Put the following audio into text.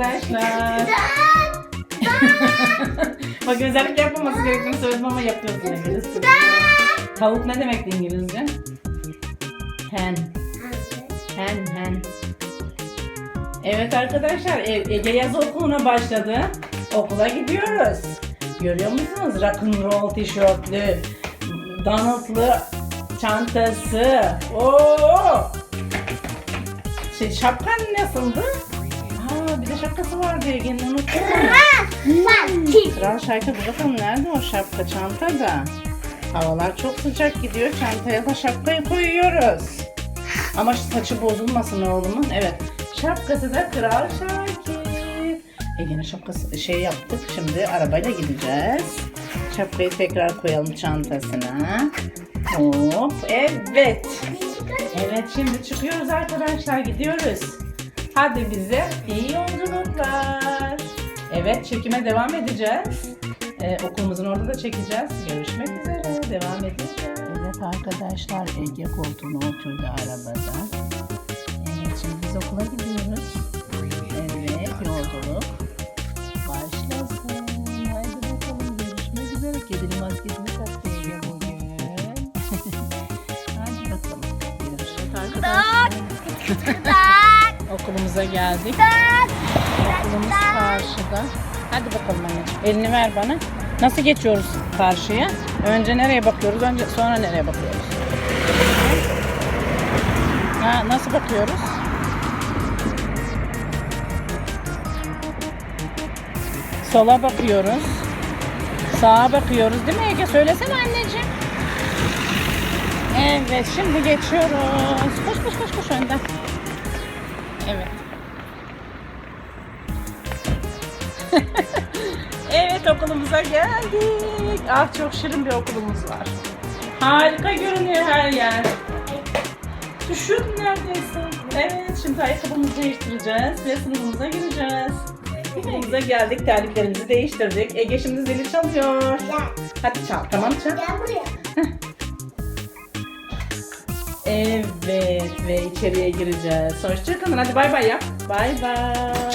arkadaşlar. Bak özellik yapmaması gerektiğini söyledim ama yapıyorsun İngilizce. Tavuk ne demekti İngilizce? Hen. Hen hen. Evet arkadaşlar E- Ege yaz okuluna başladı. Okula gidiyoruz. Görüyor musunuz? Rock'n'roll tişörtlü, Donald'lı çantası. Oo! Şey, şapkan nasıldı? Şapkası vardı Ege'nin unuttum. Kral şarkı dur bakalım nerede o şapka çantada? Havalar çok sıcak gidiyor. Çantaya da şapkayı koyuyoruz. Ama saçı bozulmasın oğlumun. Evet. Şapkası da Kral Şakir. Ege'nin şapkası şey yaptık. Şimdi arabayla gideceğiz. Şapkayı tekrar koyalım çantasına. Hop. Evet. Evet şimdi çıkıyoruz arkadaşlar gidiyoruz. Hadi bize iyi yolculuklar. Evet çekime devam edeceğiz. Ee, okulumuzun orada da çekeceğiz. Görüşmek üzere. Devam edeceğiz. Evet arkadaşlar Ege koltuğuna oturdu arabada. Evet şimdi biz okula gidiyoruz. Evet yolculuk başlasın. Haydi bakalım görüşmek üzere. Kedinin maskesini taktı Ege bugün. Hadi bakalım. Görüşürüz arkadaşlar. Okulumuza geldik. Okulumuz karşıda. Hadi bakalım anneciğim. Elini ver bana. Nasıl geçiyoruz karşıya? Önce nereye bakıyoruz? Önce sonra nereye bakıyoruz? Ha, nasıl bakıyoruz? Sola bakıyoruz. Sağa bakıyoruz değil mi Ege? Söylesene anneciğim. Evet şimdi geçiyoruz. Koş koş koş koş önden. Evet. evet okulumuza geldik. Ah çok şirin bir okulumuz var. Harika görünüyor her yer. Düşüyordum neredeyse. Evet şimdi ayakkabımızı değiştireceğiz ve sınıfımıza gireceğiz. Sınıfımıza geldik terliklerimizi değiştirdik. Ege şimdi zili çalıyor. Hadi çal tamam çal. Evet ve içeriye gireceğiz. Hoşçakalın hadi bay bay yap. Bay bay.